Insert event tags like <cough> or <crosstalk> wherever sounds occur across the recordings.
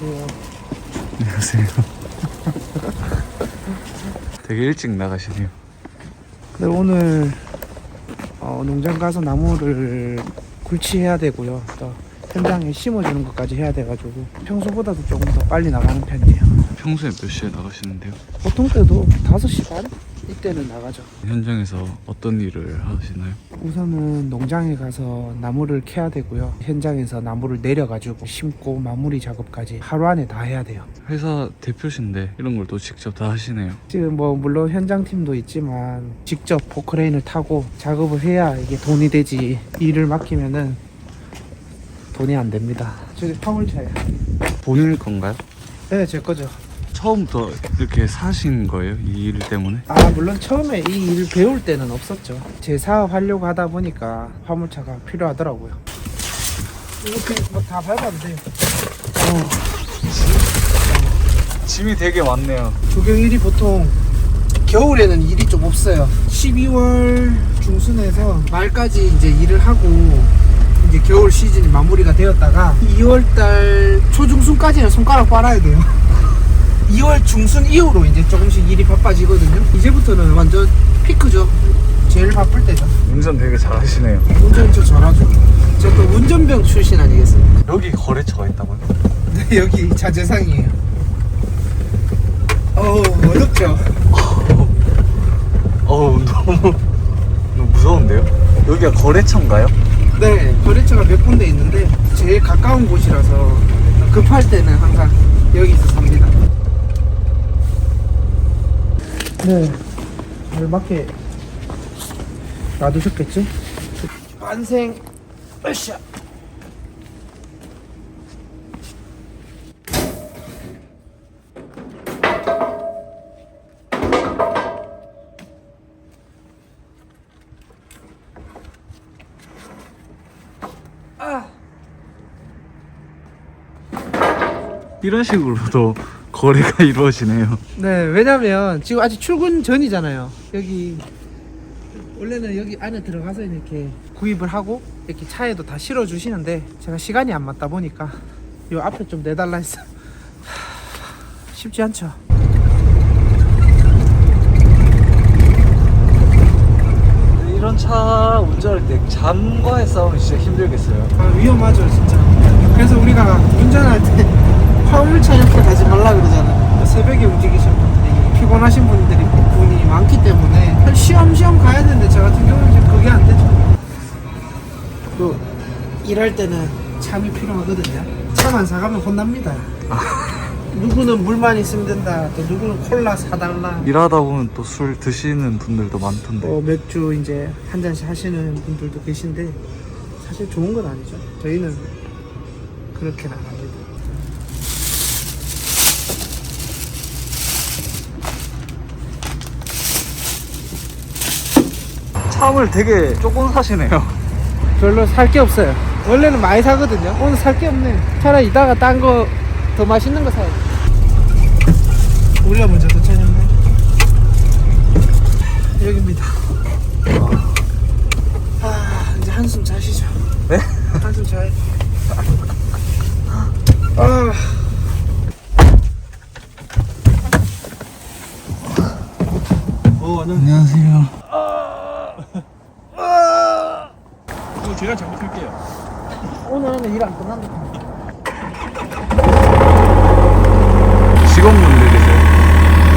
안녕하세요. 안녕하세요. <laughs> 되게 일찍 나가시네요. 네, 오늘 어, 농장 가서 나무를 굴치해야 되고요. 또 현장에 심어주는 것까지 해야 돼가지고 평소보다도 조금 더 빨리 나가는 편이에요. 평소에 몇 시에 나가시는데요? 보통 때도 5시 반? 이때는 나가죠. 현장에서 어떤 일을 하시나요? 우선은 농장에 가서 나무를 캐야 되고요. 현장에서 나무를 내려가지고 심고 마무리 작업까지 하루 안에 다 해야 돼요. 회사 대표신데 이런 걸 또 직접 다 하시네요. 지금 뭐 물론 현장 팀도 있지만 직접 포크레인을 타고 작업을 해야 이게 돈이 되지 일을 맡기면은 돈이 안 됩니다. 저기 화물차야. 본인 건가요? 네, 제 거죠. 처음부터 이렇게 사신 거예요? 이 일 때문에? 아 물론 처음에 이 일을 배울 때는 없었죠. 제 사업 하려고 하다 보니까 화물차가 필요하더라고요. 이렇게 뭐 다 밟아도 돼요. 어, 짐이 되게 많네요. 조경일이 보통 겨울에는 일이 좀 없어요. 12월 중순에서 말까지 이제 일을 하고 이제 겨울 시즌이 마무리가 되었다가 2월달 초중순까지는 손가락 빨아야 돼요. 2월 중순 이후로 이제 조금씩 일이 바빠지거든요. 이제부터는 완전 피크죠. 제일 바쁠 때죠. 운전 되게 잘하시네요. 운전 저 잘하죠. 저 또 운전병 출신 아니겠습니까? 여기 거래처가 있다고요? 네, 여기 자재상이에요. 어우, 어렵죠? 어우 너무 너무 무서운데요? 여기가 거래처인가요? 네, 거래처가 몇 군데 있는데 제일 가까운 곳이라서 급할 때는 항상 여기서 삽니다. 네, 잘 맞게 놔두셨겠죠? 반생, 으쌰! 이런 식으로도 거래가 <laughs> 이루어지네요. 네, 왜냐면 지금 아직 출근 전이잖아요. 여기 원래는 여기 안에 들어가서 이렇게 구입을 하고 이렇게 차에도 다 실어 주시는데 제가 시간이 안 맞다 보니까 요 앞에 좀 내달라 했어. 하, 쉽지 않죠. 이런 차 운전할 때 잠과의 싸움이 진짜 힘들겠어요. 아, 위험하죠, 진짜. 그래서 우리가 운전할 때 화물차 옆에 가지 말라 그러잖아요. 새벽에 움직이신 분들이 피곤하신 분들이 분이 많기 때문에 쉬엄쉬엄 가야 되는데 저 같은 경우는 이제 그게 안 되죠. 또 일할 때는 참이 필요하거든요. 차만 사가면 혼납니다. 누구는 물만 있으면 된다. 또 누구는 콜라 사달라. 일하다 보면 또 술 드시는 분들도 많던데. 어, 맥주 이제 한 잔씩 하시는 분들도 계신데 사실 좋은 건 아니죠. 저희는 그렇게는 안합니다. 참을 되게 조금 사시네요. 별로 살 게 없어요. 원래는 많이 사거든요. 오늘 살 게 없네. 차라리 이따가 딴 거 더 맛있는 거 사야 돼. 우리가 먼저 도착했네. 여기입니다. 아, 이제 한숨 자시죠. 네? 한숨 자요. 아. 어, 는 안녕하세요. 제가 잡을게요. 오늘은 일 안 끝난다. 직원분들이세요?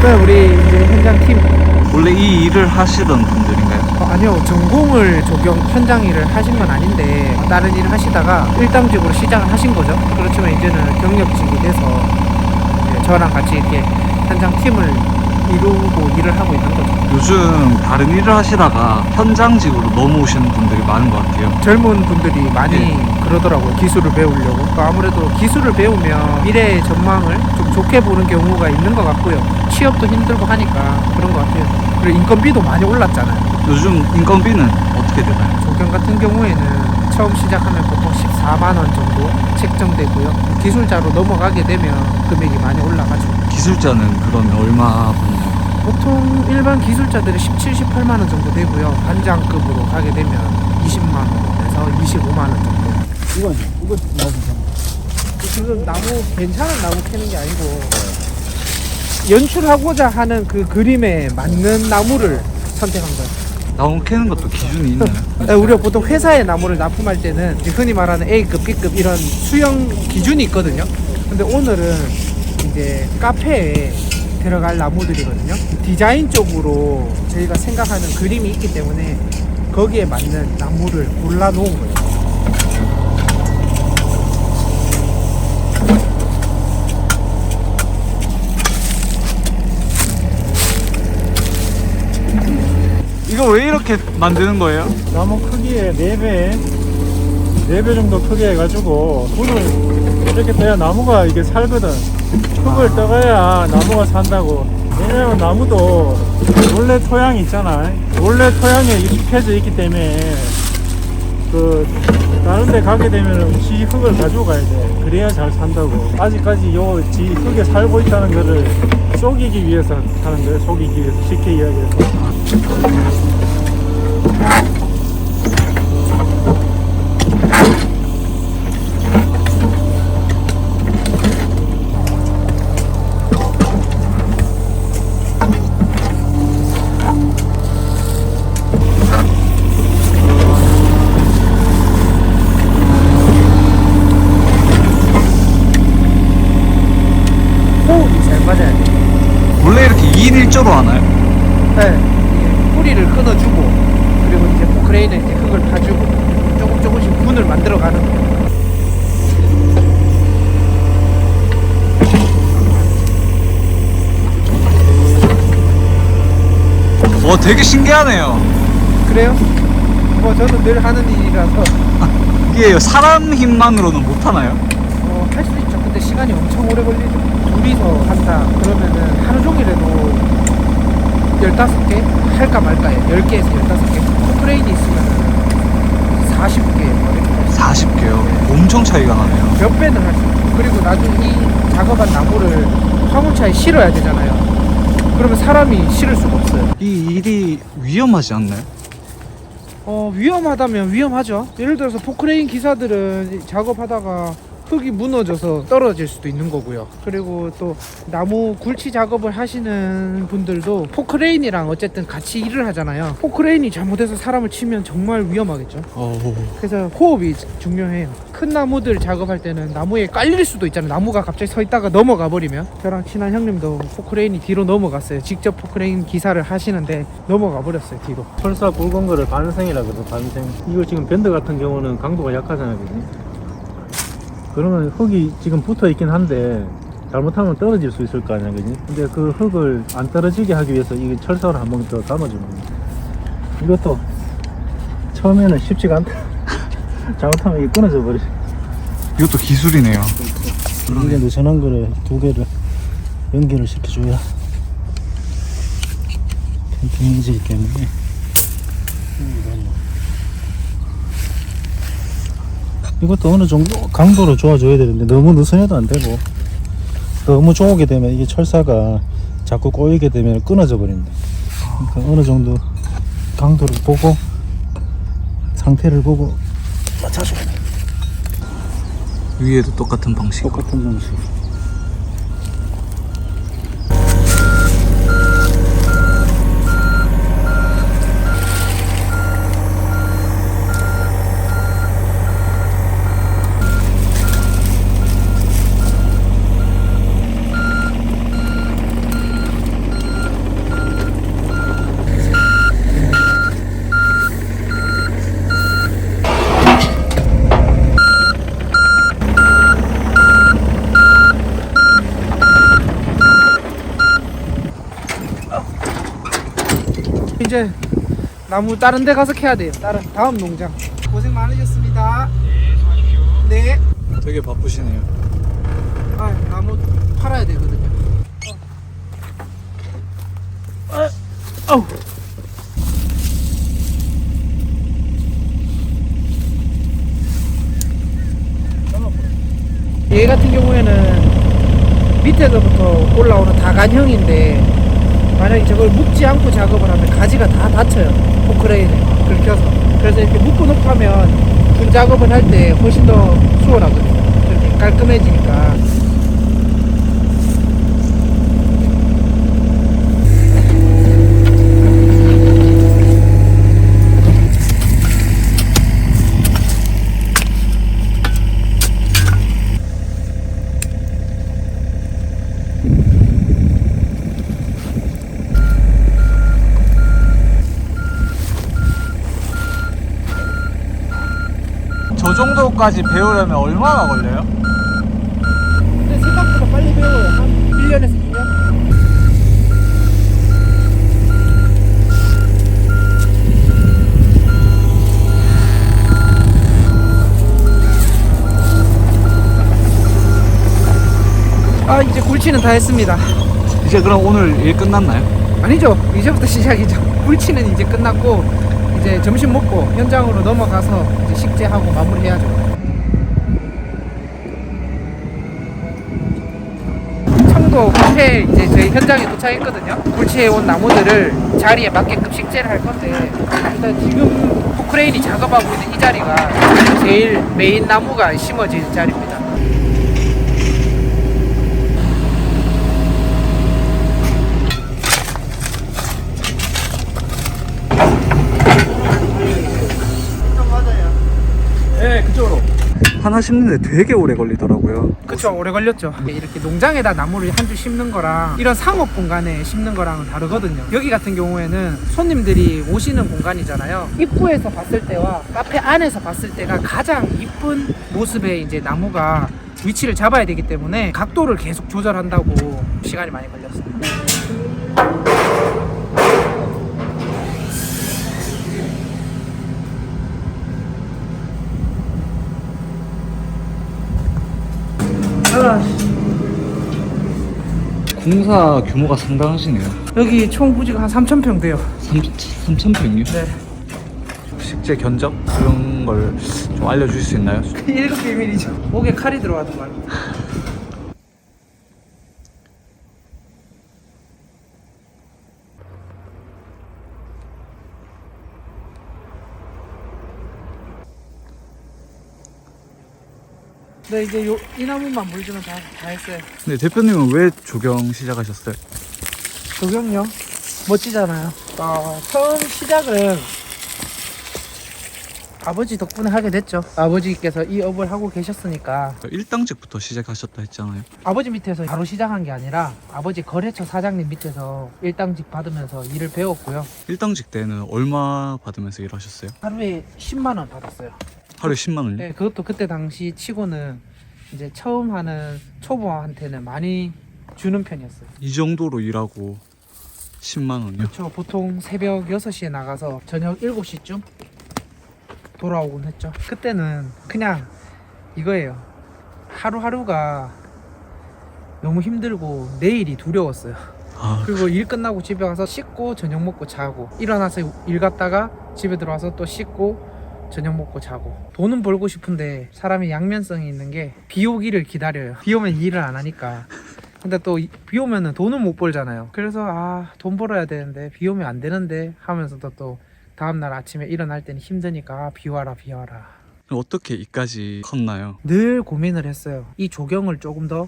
네, 우리 이제 현장 팀. 원래 이 일을 하시던 분들인가요? 어, 아니요, 전공을 조경 현장 일을 하신 건 아닌데 다른 일을 하시다가 일당직으로 시작을 하신 거죠. 그렇지만 이제는 경력직이 돼서 이제 저랑 같이 이렇게 현장 팀을 이루고 일을 하고 있는 거죠. 요즘 다른 일을 하시다가 현장직으로 넘어오시는 분들이 많은 것 같아요. 젊은 분들이 많이 그러더라고요. 기술을 배우려고. 그러니까 아무래도 기술을 배우면 미래의 전망을 좀 좋게 보는 경우가 있는 것 같고요. 취업도 힘들고 하니까 그런 것 같아요. 그리고 인건비도 많이 올랐잖아요. 요즘 인건비는 어떻게 되나요? 조경 같은 경우에는 처음 시작하면 보통 14만 원 정도 책정되고요. 기술자로 넘어가게 되면 금액이 많이 올라가죠. 기술자는 그러면 얼마? 보통 일반 기술자들이 17, 18만 원 정도 되고요. 반장급으로 가게 되면 20만 원에서 25만 원 정도. 이건 이거 나오면 지금 나무 괜찮은 나무 캐는 게 아니고 연출하고자 하는 그 그림에 맞는 나무를 선택한 거예요. 나무 캐는 것도 기준이 있나요? 네, 우리가 보통 회사에 나무를 납품할 때는 이제 흔히 말하는 A급, B급 이런 수영 기준이 있거든요. 근데 오늘은 이제 카페에 들어갈 나무들이거든요. 디자인 쪽으로 저희가 생각하는 그림이 있기 때문에 거기에 맞는 나무를 골라 놓은 거예요. 이거 왜 이렇게 만드는 거예요? 나무 크기의 4배, 4배 정도 크게 해가지고, 불을 이렇게 떠야 나무가 이게 살거든. 흙을 떠가야 나무가 산다고. 왜냐면 나무도 원래 토양이 있잖아. 원래 토양에 익숙해져 있기 때문에, 그, 다른 데 가게 되면 지 흙을 가지고 가야 돼. 그래야 잘 산다고. 아직까지 요지 흙에 살고 있다는 거를 속이기 위해서 하는 거예요. 속이기 위해서. 쉽게 이야기해서. 호흡이 잘 맞아야 돼요. 원래 이렇게 2인 1조로 하나요? 네. 이게 뿌리를 끊어주고 그리고 이제 포크레인은 이제 흙을 파주고 조금 조금씩 분을 만들어가는 거예요. 와 되게 신기하네요. 그래요? 뭐 저는 늘 하는 일이라서 이게 사람 힘만으로는 못 하나요? 어, 할 수 있죠. 근데 시간이 엄청 오래 걸리죠. 둘이서 한다 그러면은 하루 종일에도 15개 할까 말까에 10개에서 15개 포크레인이 있으면 40개 40개요. 엄청 차이가 나네요. 몇 배는 할 수 있죠. 그리고 나중에 이 작업한 나무를 화물차에 실어야 되잖아요. 그러면 사람이 실을 수가 없어요. 이 일이 위험하지 않나요? 어, 위험하다면 위험하죠. 예를 들어서 포크레인 기사들은 이 작업하다가 흙이 무너져서 떨어질 수도 있는 거고요. 그리고 또 나무 굴치 작업을 하시는 분들도 포크레인이랑 어쨌든 같이 일을 하잖아요. 포크레인이 잘못해서 사람을 치면 정말 위험하겠죠. 그래서 호흡이 중요해요. 큰 나무들 작업할 때는 나무에 깔릴 수도 있잖아요. 나무가 갑자기 서 있다가 넘어가 버리면 저랑 친한 형님도 포크레인이 뒤로 넘어갔어요. 직접 포크레인 기사를 하시는데 넘어가 버렸어요 뒤로. 철사 굵은 거를 반생이라 그러죠 반생 이거 지금 밴드 같은 경우는 강도가 약하잖아요 그지? 그러면 흙이 지금 붙어 있긴 한데 잘못하면 떨어질 수 있을 거 아니야 그지? 근데 그 흙을 안 떨어지게 하기 위해서 이 철사를 한 번 더 담아주는 거야. 이것도 처음에는 쉽지가 않다. <laughs> 잘못하면 이게 끊어져 버려 이것도 기술이네요. 이게 느슨한 거를 두 개를 연결을 시켜줘야 튼튼해지기 때문에 이것도 어느 정도 강도로 조아줘야 되는데 너무 느슨해도 안 되고 너무 조게 되면 이게 철사가 자꾸 꼬이게 되면 끊어져 버린다. 그러니까 어느 정도 강도를 보고 상태를 보고 맞춰줘야 돼. 위에도 똑같은 방식. 똑같은 방식 이제 나무 다른 데 가서 캐야 돼요. 다른 다음 농장. 고생 많으셨습니다. 네. 되게 바쁘시네요. 아, 나무 팔아야 되거든요. 어. 아, 아우. 얘 같은 경우에는 밑에서부터 올라오는 다간형인데 만약에 저걸 묶지 않고 작업을 하면 가지가 다 다쳐요. 포크레인에 긁혀서. 그래서 이렇게 묶어 놓고 하면 분 작업을 할 때 훨씬 더 수월하거든요. 이렇게 깔끔해지니까 저 정도까지 배우려면 얼마나 걸려요? 근데 생각보다 빨리 배워요 한 1년에서 2년? 아 이제 굴치는 다 했습니다 이제 그럼 오늘 일 끝났나요? 아니죠 이제부터 <laughs> 시작이죠 굴치는 이제 끝났고 이제 점심 먹고 현장으로 넘어가서 이제 식재하고 마무리해야죠 청도 굴치에 이제 저희 현장에 도착했거든요. 굴치에 온 나무들을 자리에 맞게끔 식재를 할 건데 일단 지금 포크레인이 작업하고 있는 이 자리가 제일 메인 나무가 심어질 자리입니다 네, 그쪽으로. 하나 심는데 되게 오래 걸리더라고요. 그쵸 오래 걸렸죠. 이렇게 농장에다 나무를 한 줄 심는 거랑 이런 상업 공간에 심는 거랑은 다르거든요. 여기 같은 경우에는 손님들이 오시는 공간이잖아요. 입구에서 봤을 때와 카페 안에서 봤을 때가 가장 이쁜 모습의 이제 나무가 위치를 잡아야 되기 때문에 각도를 계속 조절한다고 시간이 많이 걸렸어요 공사 규모가 상당하시네요. 여기 총 부지가 한 3,000평 돼요 3,000평이요? 네 식재 견적 그런 걸 좀 알려주실 수 있나요? <laughs> 일급 비밀이죠 목에 칼이 들어가더만 네 이제 요, 이 나무만 물 주면 다, 다 했어요. 근데 대표님은 왜 조경 시작하셨어요? 조경요? 멋지잖아요. 어, 처음 시작은 아버지 덕분에 하게 됐죠. 아버지께서 이 업을 하고 계셨으니까. 1당직부터 시작하셨다 했잖아요. 아버지 밑에서 바로 시작한 게 아니라 아버지 거래처 사장님 밑에서 일당직 받으면서 일을 배웠고요. 1당직 때는 얼마 받으면서 일하셨어요? 하루에 10만 원 받았어요 하루에 10만 원요? 네, 그것도 그때 당시 치고는 이제 처음 하는 초보한테는 많이 주는 편이었어요 이 정도로 일하고 10만 원이요? 저 보통 새벽 6시에 나가서 저녁 7시쯤 돌아오곤 했죠. 그때는 그냥 이거예요. 하루하루가 너무 힘들고 내일이 두려웠어요. 아, 그리고 일 끝나고 집에 가서 씻고 저녁 먹고 자고 일어나서 일 갔다가 집에 들어와서 또 씻고 저녁 먹고 자고 돈은 벌고 싶은데 사람이 양면성이 있는 게 비 오기를 기다려요 비 오면 일을 안 하니까 근데 또 비 오면은 돈은 못 벌잖아요 그래서 아 돈 벌어야 되는데 비 오면 안 되는데 하면서도 또 다음날 아침에 일어날 때는 힘드니까 아, 비 와라 비 와라 어떻게 이까지 컸나요? 늘 고민을 했어요. 이 조경을 조금 더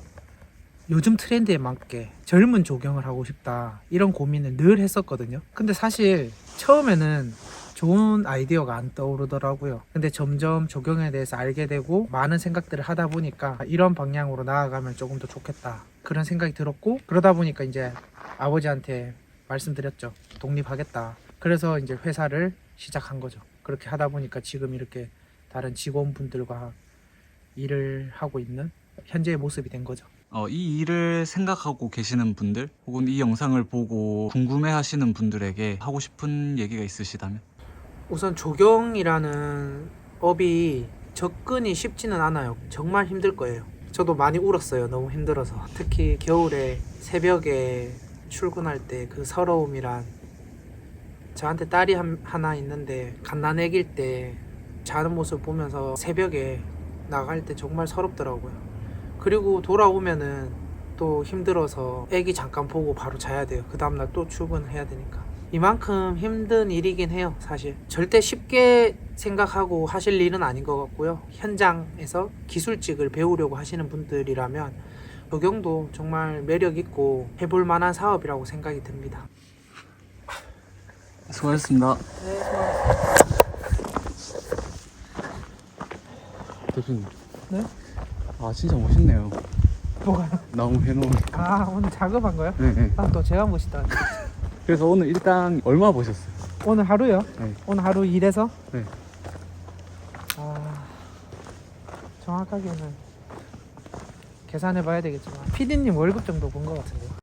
요즘 트렌드에 맞게 젊은 조경을 하고 싶다. 이런 고민을 늘 했었거든요. 근데 사실 처음에는 좋은 아이디어가 안 떠오르더라고요. 근데 점점 조경에 대해서 알게 되고 많은 생각들을 하다 보니까 이런 방향으로 나아가면 조금 더 좋겠다. 그런 생각이 들었고 그러다 보니까 이제 아버지한테 말씀드렸죠. 독립하겠다. 그래서 이제 회사를 시작한 거죠. 그렇게 하다 보니까 지금 이렇게 다른 직원분들과 일을 하고 있는 현재의 모습이 된 거죠. 어, 이 일을 생각하고 계시는 분들 혹은 이 영상을 보고 궁금해 하시는 분들에게 하고 싶은 얘기가 있으시다면? 우선 조경이라는 업이 접근이 쉽지는 않아요. 정말 힘들 거예요. 저도 많이 울었어요. 너무 힘들어서. 특히 겨울에 새벽에 출근할 때 그 서러움이란 저한테 딸이 한, 하나 있는데 갓난애기일 때 자는 모습 보면서 새벽에 나갈 때 정말 서럽더라고요. 그리고 돌아오면은 또 힘들어서 애기 잠깐 보고 바로 자야 돼요. 그 다음날 또 출근해야 되니까. 이만큼 힘든 일이긴 해요, 사실. 절대 쉽게 생각하고 하실 일은 아닌 것 같고요. 현장에서 기술직을 배우려고 하시는 분들이라면 적용도 정말 매력 있고 해볼 만한 사업이라고 생각이 듭니다. 수고하셨습니다. 네, 수고하셨습니다. 대표님. 네? 아 진짜 멋있네요. 뭐가요? 나무 해놓은. 아, 오늘 작업한 거요? 네, 네. 아, 또 제가 멋있다. 그래서 오늘 일당 얼마 버셨어요? 오늘 하루요? 네. 오늘 하루 일해서? 네. 아, 정확하게는 계산해 봐야 되겠지만 PD님 월급 정도 본 것 같은데요.